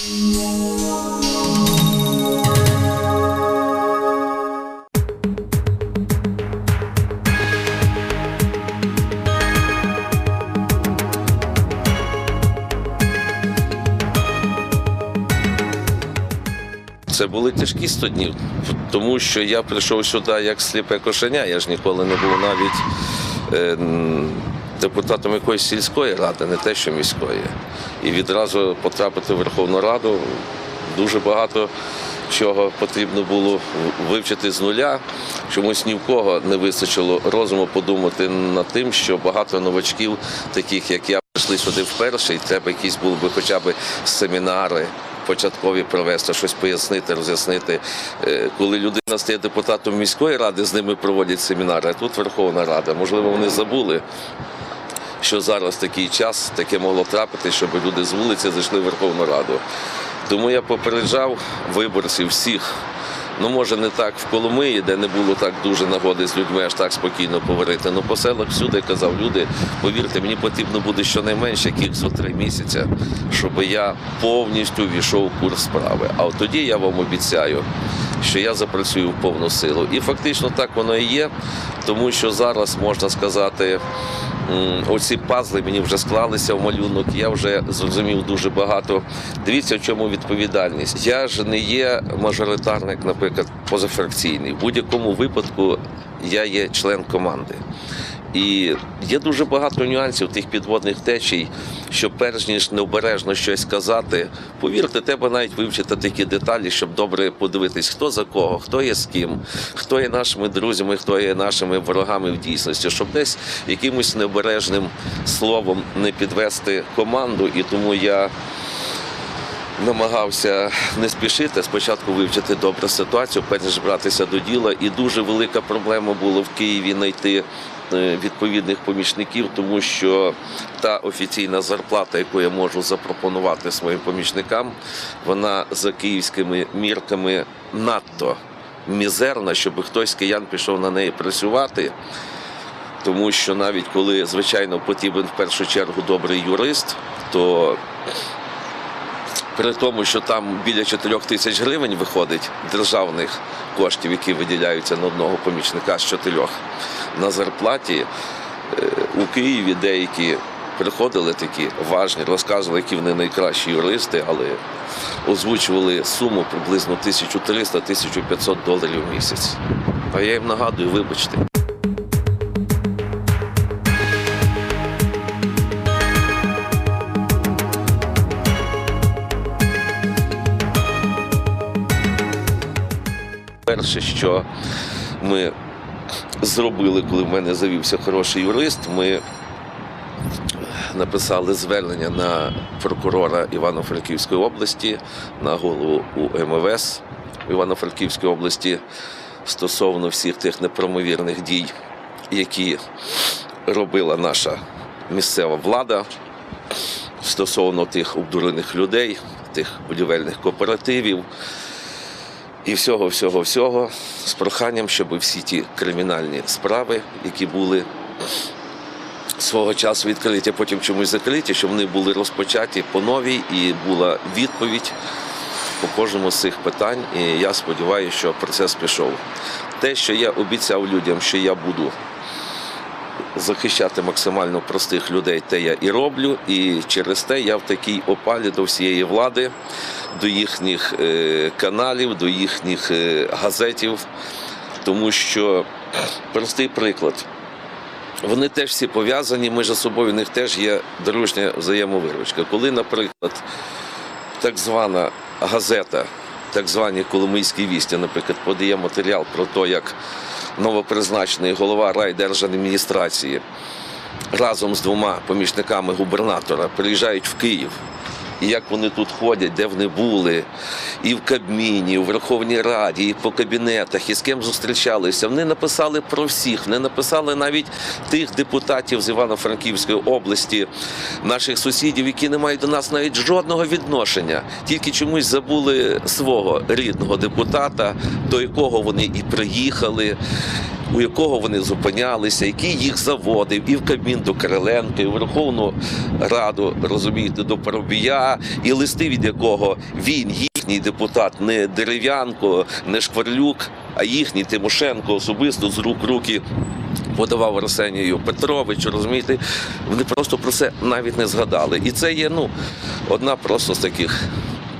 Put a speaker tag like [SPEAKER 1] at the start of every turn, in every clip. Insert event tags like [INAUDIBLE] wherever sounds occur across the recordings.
[SPEAKER 1] Це були тяжкі 100 днів, тому що я прийшов сюди як сліпе кошеня. Я ж ніколи не був навіть е, депутатом якоїсь сільської ради, не те, що міської. І відразу потрапити в Верховну Раду дуже багато чого потрібно було вивчити з нуля. Чомусь ні в кого не вистачило розуму подумати над тим, що багато новачків, таких як я, прийшли сюди вперше, і треба якісь були би хоча б семінари. Початкові провести, щось пояснити, роз'яснити. Е, Коли людина стає депутатом міської ради, з ними проводять семінари, а тут Верховна Рада. Можливо, вони забули, що зараз такий час, таке могло трапити, щоб люди з вулиці зайшли в Верховну Раду. Тому я попереджав виборців всіх. Ну, може, не так в Коломиї, де не було так дуже нагоди з людьми аж так спокійно поговорити. Ну, по селах всюди казав люди, повірте, мені потрібно буде щонайменше за три місяці, щоб я повністю війшов в курс справи. А от тоді я вам обіцяю, що я запрацюю в повну силу. І фактично так воно і є, тому що зараз можна сказати. Оці пазли мені вже склалися в малюнок. Я вже зрозумів дуже багато. Дивіться, в чому відповідальність. Я ж не є мажоритарник, наприклад, позафракційний. В будь-якому випадку я є член команди. І є дуже багато нюансів тих підводних течій, що перш ніж необережно щось сказати, повірте, треба навіть вивчити такі деталі, щоб добре подивитись, хто за кого, хто є з ким, хто є нашими друзями, хто є нашими ворогами в дійсності, щоб десь якимось необережним словом не підвести команду. І тому я намагався не спішити, спочатку вивчити добре ситуацію, перш ніж братися до діла. І дуже велика проблема була в Києві знайти відповідних помічників, тому що та офіційна зарплата, яку я можу запропонувати своїм помічникам, вона за київськими мірками надто мізерна, щоб хтось з киян пішов на неї працювати. Тому що навіть коли, звичайно, потрібен в першу чергу добрий юрист, то при тому, що там біля 4 тисяч гривень виходить державних коштів, які виділяються на одного помічника з чотирьох на зарплаті, е, у Києві деякі приходили такі важні, розказували, які вони найкращі юристи, але озвучували суму приблизно 1300-1500 доларів в місяць. А я їм нагадую, вибачте. Перше, що ми зробили, коли в мене завівся хороший юрист, ми написали звернення на прокурора Івано-Франківської області, на голову УМВС Івано-Франківської області стосовно всіх тих неправомірних дій, які робила наша місцева влада стосовно тих обдурених людей, тих будівельних кооперативів і всього, всього, всього з проханням, щоб всі ті кримінальні справи, які були свого часу відкриті, потім чомусь закриті, щоб вони були розпочаті по новій і була відповідь по кожному з цих питань. І я сподіваюся, що процес пішов. Те, що я обіцяв людям, що я буду захищати максимально простих людей, те я і роблю. І через те я в такій опалі до всієї влади, до їхніх е, каналів, до їхніх е, газетів. Тому що простий приклад. Вони теж всі пов'язані між собою, в них теж є дружня взаємовиручка. Коли, наприклад, так звана газета, так звані Коломийські вісті, наприклад, подає матеріал про те, як новопризначений голова райдержадміністрації разом з двома помічниками губернатора приїжджають в Київ. І як вони тут ходять, де вони були, і в Кабміні, і в Верховній Раді, і по кабінетах, і з ким зустрічалися. Вони написали про всіх. Вони написали навіть тих депутатів з Івано-Франківської області, наших сусідів, які не мають до нас навіть жодного відношення, тільки чомусь забули свого рідного депутата, до якого вони і приїхали. У якого вони зупинялися, який їх заводив, і в Кабмін до Кириленка, і в Верховну Раду, розумієте, до Парубія, і листи, від якого він, їхній депутат, не Дерев'янко, не Шкварлюк, а їхній Тимошенко особисто з рук руки подавав Арсенію Петровичу, розумієте, вони просто про це навіть не згадали. І це є ну, одна просто з таких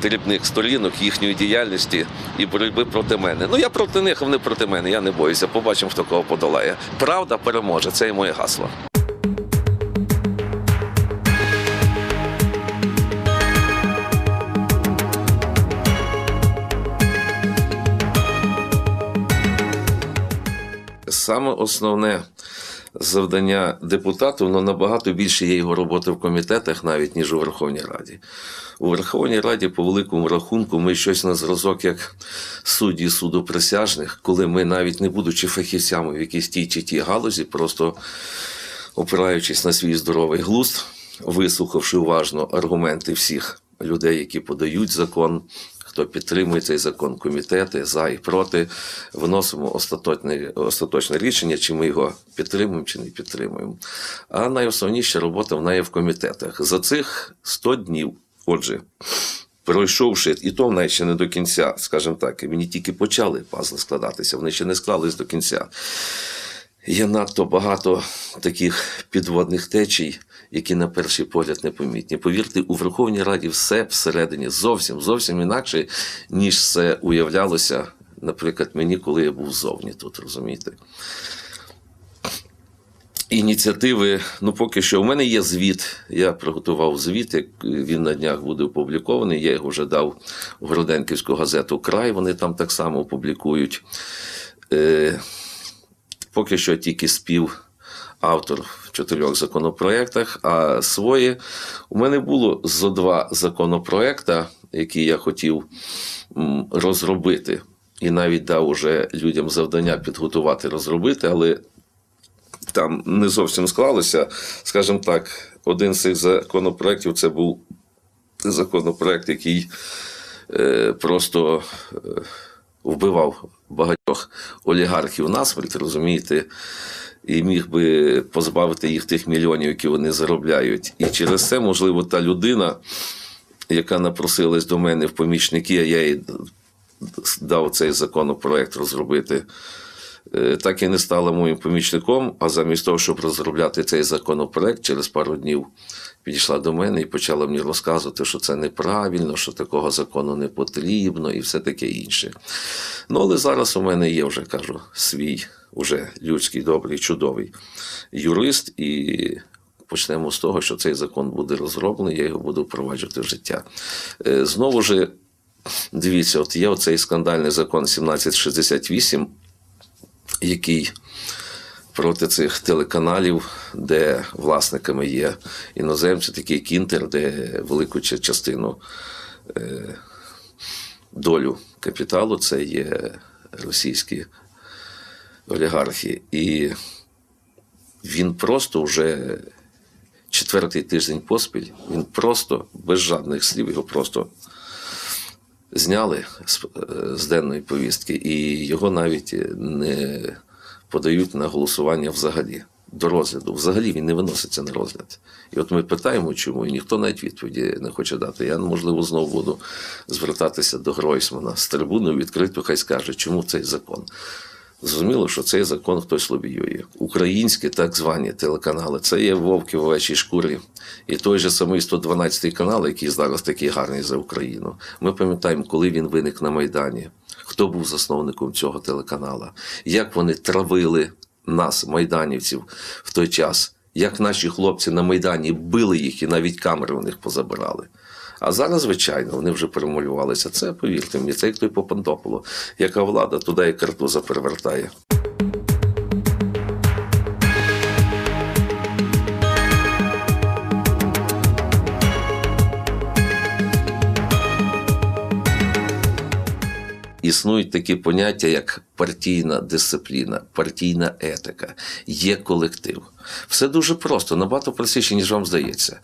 [SPEAKER 1] дрібних сторінок їхньої діяльності і боротьби проти мене. Ну я проти них, вони проти мене. Я не боюся. Побачимо, хто кого подолає. Правда переможе. Це і моє гасло. Саме основне завдання депутату, воно набагато більше є його роботи в комітетах, навіть ніж у Верховній Раді. У Верховній Раді, по великому рахунку, ми щось на зразок, як судді суду присяжних, коли ми, навіть не будучи фахівцями в якійсь тій чи тій галузі, просто опираючись на свій здоровий глузд, вислухавши уважно аргументи всіх людей, які подають закон, хто підтримує цей закон, комітети за і проти, виносимо остаточне, остаточне рішення, чи ми його підтримуємо, чи не підтримуємо. А найосновніша робота вона є в комітетах. За цих 100 днів, отже, пройшовши, і то навіть ще не до кінця, скажімо так, і мені тільки почали пазли складатися, вони ще не склались до кінця. Є надто багато таких підводних течій, які на перший погляд непомітні. Повірте, у Верховній Раді все всередині зовсім зовсім інакше, ніж це уявлялося, наприклад, мені, коли я був зовні тут, розумієте. Ініціативи, ну поки що, у мене є звіт. Я приготував звіт, як він на днях буде опублікований. Я його вже дав у Городенківську газету Край. Вони там так само опублікують. Е, поки що тільки спів автор в чотирьох законопроєктах, а свої у мене було зо два законопроекти, які я хотів розробити. І навіть дав уже людям завдання підготувати, розробити, але там не зовсім склалося. Скажімо так, один з цих законопроєктів це був законопроект, який е, просто е, вбивав багатьох олігархів насмерть, розумієте, і міг би позбавити їх тих мільйонів, які вони заробляють. І через це, можливо, та людина, яка напросилась до мене в помічники, а я їй дав цей законопроект розробити. е, Так і не стала моїм помічником, а замість того, щоб розробляти цей законопроект, через пару днів підійшла до мене і почала мені розказувати, що це неправильно, що такого закону не потрібно і все таке інше. Ну, але зараз у мене є вже кажу свій, уже людський, добрий, чудовий юрист, і почнемо з того, що цей закон буде розроблений, я його буду впроваджувати в життя. Е, Знову ж, дивіться, от є оцей скандальний закон 1768, який проти цих телеканалів, де власниками є іноземці, такий кінтер, де велику частину е, долю капіталу це є російські олігархи. І він просто вже четвертий тиждень поспіль, він просто без жодних слів його просто зняли з, е, з денної повістки, і його навіть не подають на голосування взагалі. До розгляду. Взагалі він не виноситься на розгляд. І от ми питаємо, чому, і ніхто навіть відповіді не хоче дати. Я, можливо, знову буду звертатися до Гройсмана з трибуни відкрито, хай скаже, чому цей закон. Зрозуміло, що цей закон хтось лобіює. Українські так звані телеканали це є вовки в овечій шкурі. І той же самий 112 канал, який зараз такий гарний за Україну. Ми пам'ятаємо, коли він виник на Майдані, хто був засновником цього телеканала, як вони травили нас, майданівців, в той час, як наші хлопці на Майдані били їх і навіть камери у них позабирали. А зараз, звичайно, вони вже перемалювалися. Це, повірте мені, це як той Попандополо, яка влада туди і картуза перевертає. Існують такі поняття, як партійна дисципліна, партійна етика, є колектив. Все дуже просто, набагато простіше, ніж вам здається.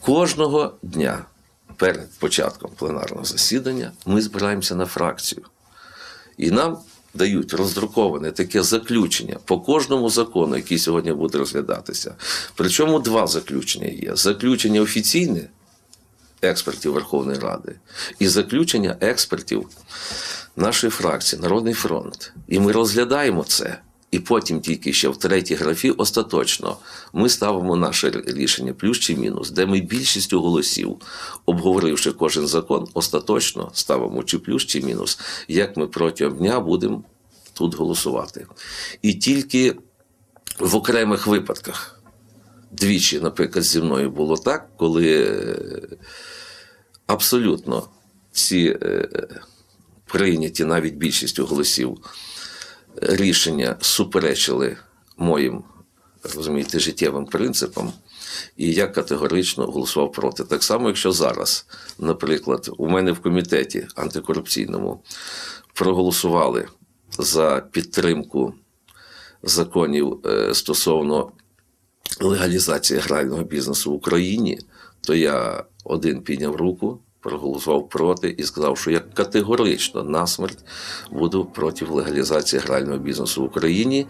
[SPEAKER 1] Кожного дня перед початком пленарного засідання ми збираємося на фракцію. І нам дають роздруковане таке заключення по кожному закону, який сьогодні буде розглядатися. Причому два заключення є: заключення офіційне експертів Верховної Ради і заключення експертів нашої фракції Народний фронт. І ми розглядаємо це. І потім тільки ще в третій графі остаточно ми ставимо наше рішення плюс чи мінус, де ми більшістю голосів, обговоривши кожен закон, остаточно ставимо чи плюс, чи мінус, як ми протягом дня будемо тут голосувати. І тільки в окремих випадках, двічі, наприклад, зі мною було так, коли е, абсолютно ці е, прийняті навіть більшістю голосів рішення суперечили моїм розумієте, життєвим принципам, і я категорично голосував проти. Так само, якщо зараз, наприклад, у мене в комітеті антикорупційному проголосували за підтримку законів е, стосовно легалізації грального бізнесу в Україні, то я один підняв руку, проголосував проти і сказав, що я категорично насмерть буду проти легалізації грального бізнесу в Україні.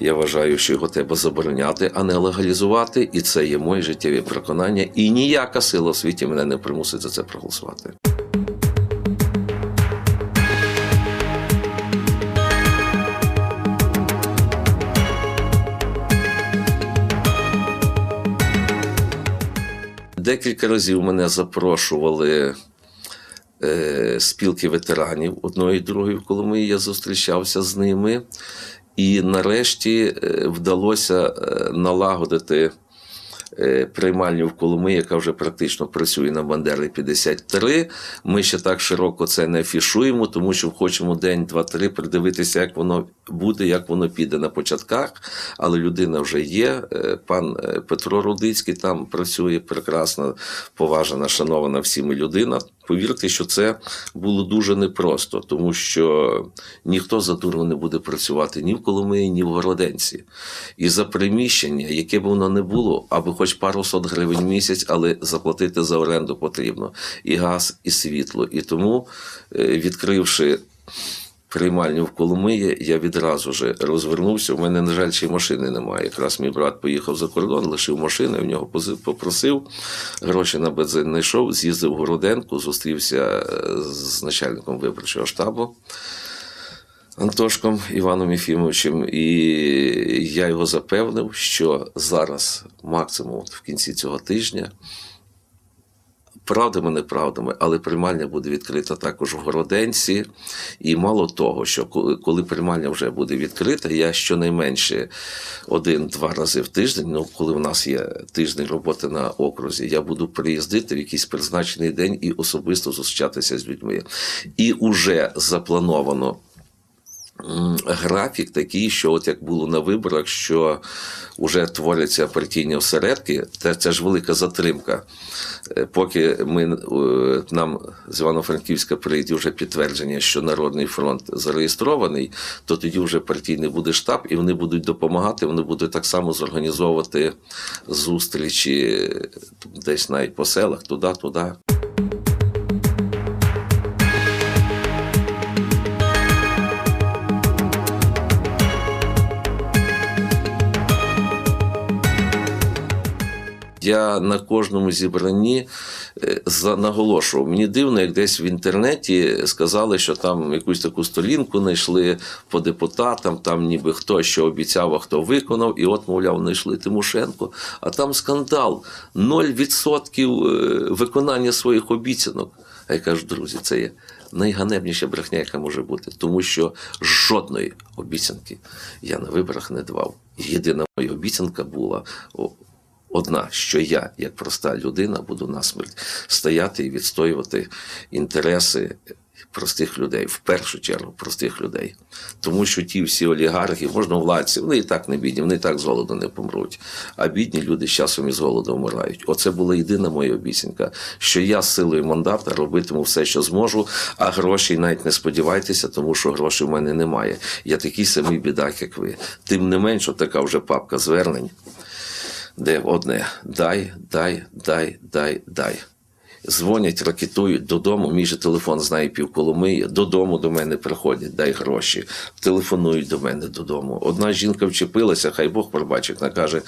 [SPEAKER 1] Я вважаю, що його треба забороняти, а не легалізувати. І це є моє життєві переконання. І ніяка сила в світі мене не примусить за це проголосувати. Декілька разів мене запрошували е, спілки ветеранів одної і другої в Коломиї. Я зустрічався з ними. І нарешті е, вдалося е, налагодити приймальню в Коломиї, яка вже практично працює на Бандери 53. Ми ще так широко це не афішуємо, тому що хочемо день, два, три придивитися, як воно буде, як воно піде на початках. Але людина вже є. Е, Пан е, Петро Рудицький там працює прекрасно, поважана, шанована всіми людина. Повірте, що це було дуже непросто, тому що ніхто за дурно не буде працювати ні в Коломиї, ні в Городенці. І за приміщення, яке б воно не було, аби хоч пару сот гривень в місяць, але заплатити за оренду потрібно і газ, і світло. І тому, е, відкривши приймальню в Коломиї, я відразу же розвернувся. У мене, на жаль, ще й машини немає. Якраз мій брат поїхав за кордон, лишив машину, я в нього попросив. Гроші на бензин знайшов, з'їздив в Городенку, зустрівся е, з начальником виборчого штабу. Антошком Іваном Єфімовичем, і я його запевнив, що зараз, максимум в кінці цього тижня, правдами, неправдами, але приймальня буде відкрита також в Городенці. І мало того, що коли, приймальня вже буде відкрита, я щонайменше один-два рази в тиждень, ну коли в нас є тиждень роботи на окрузі, я буду приїздити в якийсь призначений день і особисто зустрічатися з людьми. І уже заплановано графік такий, що от як було на виборах, що вже творяться партійні осередки, це, це ж велика затримка. Е, Поки ми е, нам з Івано-Франківська прийде вже підтвердження, що Народний фронт зареєстрований, то тоді вже партійний буде штаб, і вони будуть допомагати. Вони будуть так само зорганізовувати зустрічі е, десь навіть по селах, туди, туди. Я на кожному зібранні е, наголошував. Мені дивно, як десь в інтернеті сказали, що там якусь таку сторінку знайшли по депутатам, там ніби хто що обіцяв, а хто виконав, і от, мовляв, знайшли Тимошенко. А там скандал 0% е, виконання своїх обіцянок. А я кажу, друзі, це є найганебніша брехня, яка може бути, тому що жодної обіцянки я на виборах не давав. Єдина моя обіцянка була. Одна, що я, як проста людина, буду насмерть стояти і відстоювати інтереси простих людей, в першу чергу простих людей. Тому що ті всі олігархи, можна владці, вони і так не бідні, вони і так з голоду не помруть. А бідні люди з часом із голоду вмирають. Оце була єдина моя обіцянка, що я з силою мандата робитиму все, що зможу, а грошей навіть не сподівайтеся, тому що грошей в мене немає. Я такий самий бідак, як ви. Тим не менш, така вже папка звернень де одне дай, дай, дай, дай, дай. Дзвонять, ракетують додому. Мій же телефон знає півколомиї. Додому до мене приходять, дай гроші. Телефонують до мене додому. Одна жінка вчепилася, хай Бог пробачить, вона каже,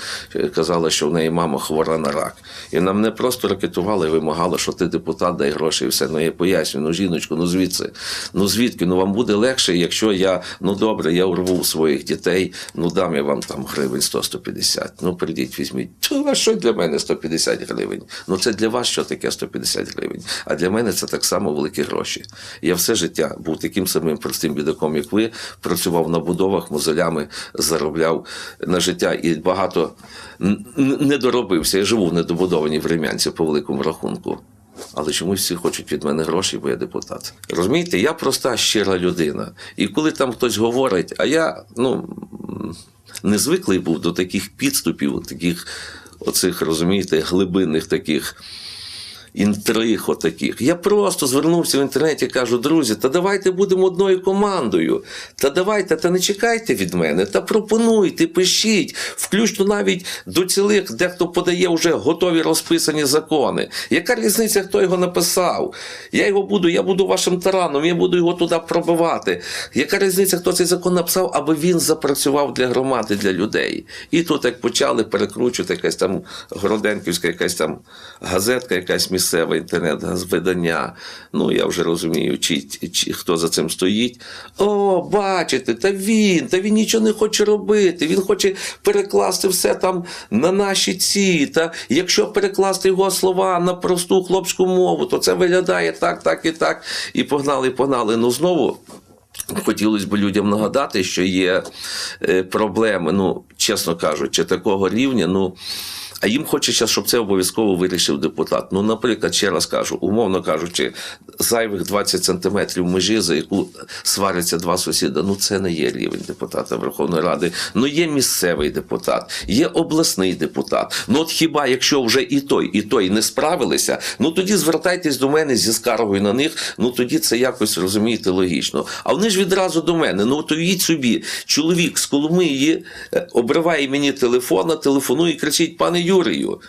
[SPEAKER 1] казала, що в неї мама хвора на рак. І вона мене просто ракетувала і вимагала, що ти депутат, дай гроші і все. Ну я пояснюю, ну жіночку, ну звідси, ну звідки? Ну вам буде легше, якщо я, ну добре, я урву своїх дітей, ну дам я вам там гривень 100-150. Ну прийдіть, візьміть. А що для мене 150 гривень? Ну це для вас що таке 150 гривень? А для мене це так само великі гроші. Я все життя був таким самим простим бідаком, як ви, працював на будовах, мозолями заробляв на життя і багато не доробився. Я живу в недобудованій врем'янці по великому рахунку. Але чомусь всі хочуть від мене гроші, бо я депутат. Розумієте, я проста щира людина. І коли там хтось говорить, а я ну не звиклий був до таких підступів, таких оцих, розумієте, глибинних таких інтриг отаких. Я просто звернувся в інтернеті і кажу, друзі, та давайте будемо одною командою. Та давайте, та не чекайте від мене, та пропонуйте, пишіть, включно навіть до цілих, дехто подає вже готові розписані закони. Яка різниця, хто його написав? Я його буду, я буду вашим тараном, я буду його туди пробивати. Яка різниця, хто цей закон написав, аби він запрацював для громади, для людей? І тут як почали перекручувати якась там Городенківська, якась там газетка, якась місцева інтернет-видання. Ну, я вже розумію, чи, чи хто за цим стоїть. О, бачите, та він, та він нічого не хоче робити. Він хоче перекласти все там на наші ці. Та якщо перекласти його слова на просту хлопську мову, то це виглядає так, так і так. І погнали, погнали. Ну знову. Хотілося б людям нагадати, що є е, проблеми, ну, чесно кажучи, такого рівня. Ну, а їм хочеться, щоб це обов'язково вирішив депутат. Ну, наприклад, ще раз кажу, умовно кажучи, зайвих 20 сантиметрів межі, за яку сваряться два сусіда, ну це не є рівень депутата Верховної Ради. Ну є місцевий депутат, є обласний депутат. Ну от хіба якщо вже і той, і той не справилися, ну тоді звертайтесь до мене зі скаргою на них. Ну тоді це якось розумієте логічно. А вони ж відразу до мене. Ну от уявіть собі, чоловік з Коломиї е, обриває мені телефона, телефонує і кричить: пане Юрію.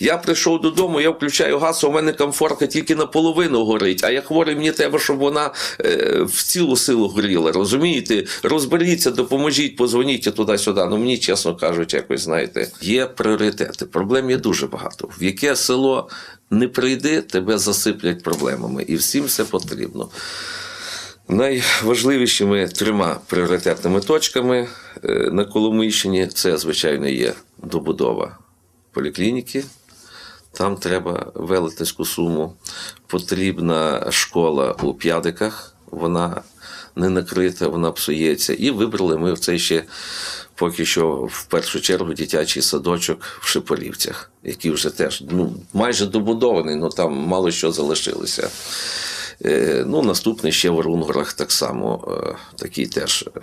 [SPEAKER 1] Я прийшов додому, я включаю газ, у мене комфорка тільки наполовину горить, а я хворий, мені треба, щоб вона е, в цілу силу горіла. Розумієте? Розберіться, допоможіть, позвоніть туди-сюди. Ну мені, чесно кажучи, якось знаєте, є пріоритети. Проблем є дуже багато. В яке село не прийди, тебе засиплять проблемами. І всім все потрібно. Найважливішими трьома пріоритетними точками е, на Коломийщині це, звичайно, є добудова поліклініки. Там треба велетенську суму. Потрібна школа у п'ядиках, вона не накрита, вона псується. І вибрали ми цей ще поки що в першу чергу дитячий садочок в Шипорівцях, який вже теж ну, майже добудований, але там мало що залишилося. Е, Ну, наступний ще в Рунгорах так само, е, такий теж е,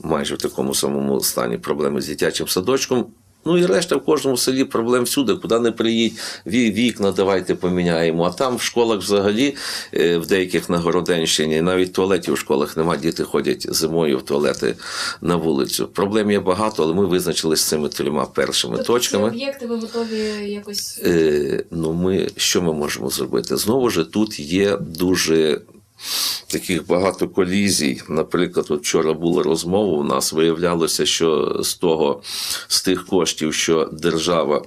[SPEAKER 1] майже в такому самому стані проблеми з дитячим садочком. Ну і решта в кожному селі проблем всюди, куди не приїдь, вікна давайте поміняємо. А там в школах взагалі, е, в деяких на Городенщині, навіть туалетів в школах нема, діти ходять зимою в туалети на вулицю. Проблем є багато, але ми визначилися з цими трьома першими
[SPEAKER 2] Тобто
[SPEAKER 1] точками.
[SPEAKER 2] Ці об'єкти ви готові якось
[SPEAKER 1] Е, ну, ми що ми можемо зробити? Знову ж тут є дуже таких багато колізій. Наприклад, от вчора була розмова. У нас виявлялося, що з того, з тих коштів, що держава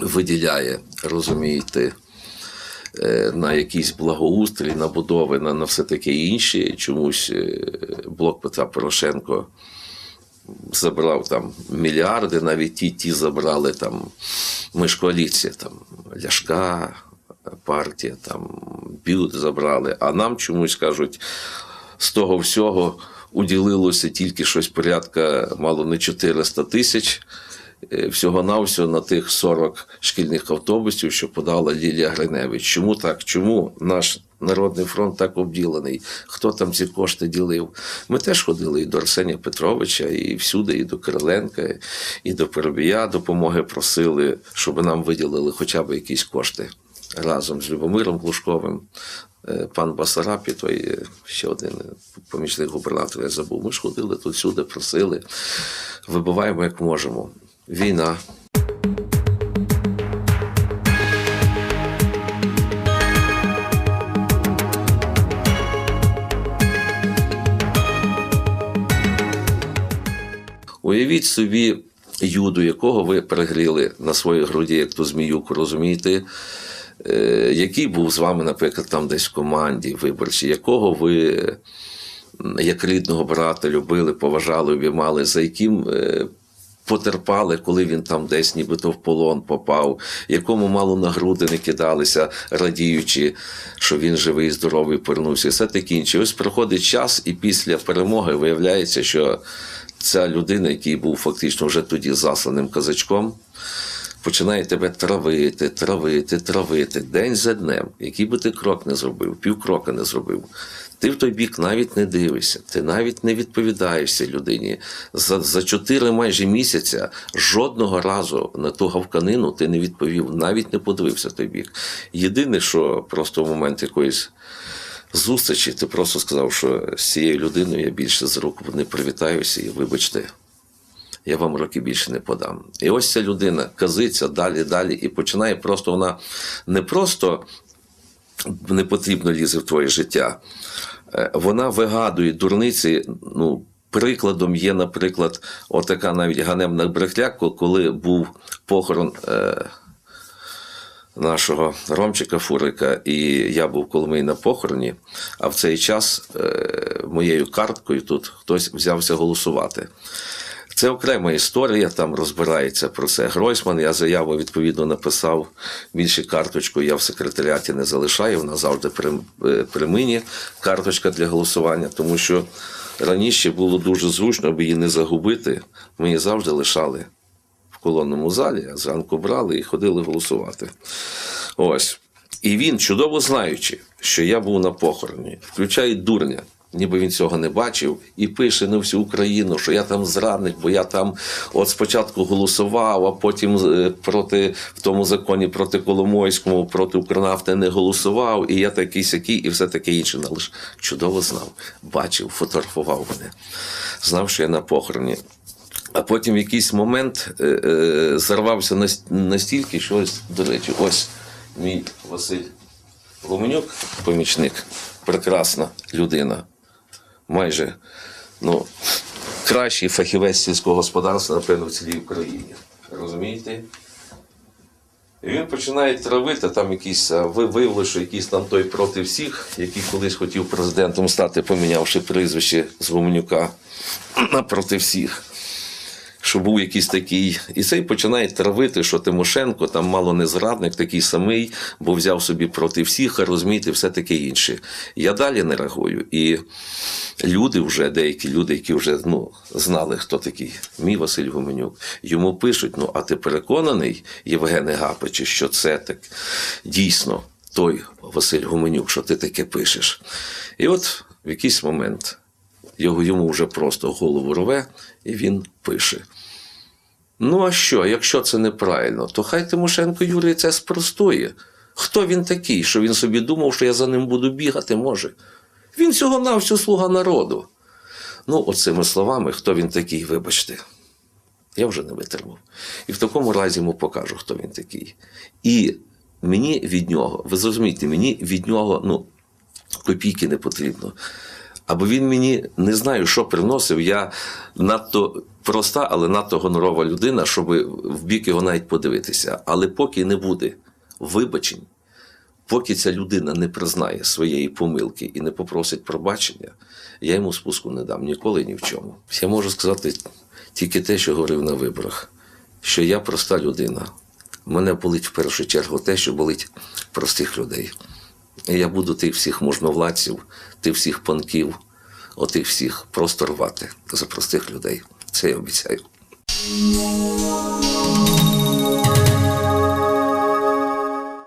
[SPEAKER 1] виділяє, розумієте. е, На якийсь благоустрій, на будови, на, на все таке інше. Чомусь е, блок Петра Порошенко забрав там мільярди, навіть ті, ті забрали там. Ми ж коаліція, там Ляшка, партія, там Бют забрали. А нам чомусь кажуть, з того всього уділилося тільки щось порядка, мало не 400 тисяч. е, Всього-навсього на тих 40 шкільних автобусів, що подала Лілія Гриневич. Чому так? Чому наш Народний фронт так обділений? Хто там ці кошти ділив? Ми теж ходили і до Арсенія Петровича, і всюди, і до Кириленка, і до Перебія допомоги просили, щоб нам виділили хоча б якісь кошти разом з Любомиром Клушковим, е, пан Басарапі, той е, ще один е, помічник губернатора, я забув. Ми ж ходили тут сюди, просили, вибиваємо як можемо. Війна. Уявіть собі юду, якого ви перегріли на своїй груді, як ту зміюку, розумієте? Е, який був з вами, наприклад, там десь в команді виборчій, якого ви як рідного брата любили, поважали, обіймали, за яким е, потерпали, коли він там десь нібито в полон попав, якому мало на груди не кидалися, радіючи, що він живий, здоровий, повернувся. Все таке інше. Ось проходить час, і після перемоги виявляється, що ця людина, який був фактично вже тоді засланим казачком, починає тебе травити, травити, травити день за днем. Який би ти крок не зробив, півкрока не зробив. Ти в той бік навіть не дивишся, ти навіть не відповідаєшся людині. За, за чотири майже місяця жодного разу на ту гавканину ти не відповів, навіть не подивився той бік. Єдине, що просто в момент якоїсь зустрічі ти просто сказав, що з цією людиною я більше з рук не привітаюся і вибачте я вам роки більше не подам. І ось ця людина казиться далі, далі, і починає просто вона не просто не потрібно лізе в твоє життя, е, вона вигадує дурниці. ну, Прикладом є, наприклад, отака навіть ганебна брехня, коли був похорон е, нашого Ромчика Фурика, і я був Коломий на похороні, а в цей час е, моєю карткою тут хтось взявся голосувати. Це окрема історія, там розбирається про це Гройсман. Я заяву відповідно написав. Більше карточку я в секретаріаті не залишаю. Вона завжди при, е, при мені карточка для голосування, тому що раніше було дуже зручно, аби її не загубити. Її завжди лишали в колонному залі, а зранку брали і ходили голосувати. Ось. І він, чудово знаючи, що я був на похороні, включає дурня, ніби він цього не бачив, і пише на всю Україну, що я там зрадник, бо я там от спочатку голосував, а потім е, проти в тому законі проти Коломойському, проти Укрнафти не голосував, і я такий сякий, і все таке інше. Але ж чудово знав, бачив, фотографував мене, знав, що я на похороні. А потім в якийсь момент е, е, зарвався настільки, що ось, до речі, ось мій Василь Гуменюк, помічник, прекрасна людина. Майже ну, кращий фахівець сільського господарства, напевно, в цілій Україні. Розумієте? І він починає травити там якісь, ви виявили, що якийсь там той проти всіх, який колись хотів президентом стати, помінявши прізвище з Гуменюка [CLEARS THROAT] на проти всіх що був якийсь такий, і цей починає травити, що Тимошенко там мало не зрадник, такий самий, бо взяв собі проти всіх, а розумієте, все таке інше. Я далі не реагую. І люди вже, деякі люди, які вже ну, знали, хто такий, мій Василь Гуменюк, йому пишуть: ну, а ти переконаний, Євгене Гапичу, що це так дійсно той Василь Гуменюк, що ти таке пишеш. І от в якийсь момент його йому вже просто голову рве, і він пише. Ну, а що, якщо це неправильно, то хай Тимошенко Юрій це спростує. Хто він такий, що він собі думав, що я за ним буду бігати, може? Він всього на слуга народу. Ну, оцими словами, хто він такий, вибачте. Я вже не витримав. І в такому разі йому покажу, хто він такий. І мені від нього, ви зрозумієте, мені від нього ну, копійки не потрібно. Або він мені не знаю, що приносив. Я надто проста, але надто гонорова людина, щоб в бік його навіть подивитися. Але поки не буде вибачень, поки ця людина не признає своєї помилки і не попросить пробачення, я йому спуску не дам ніколи ні в чому. Я можу сказати тільки те, що говорив на виборах, що я проста людина. Мене болить в першу чергу те, що болить простих людей. Я буду тих всіх можновладців, тих всіх панків, отих всіх просто рвати за простих людей. Це я обіцяю.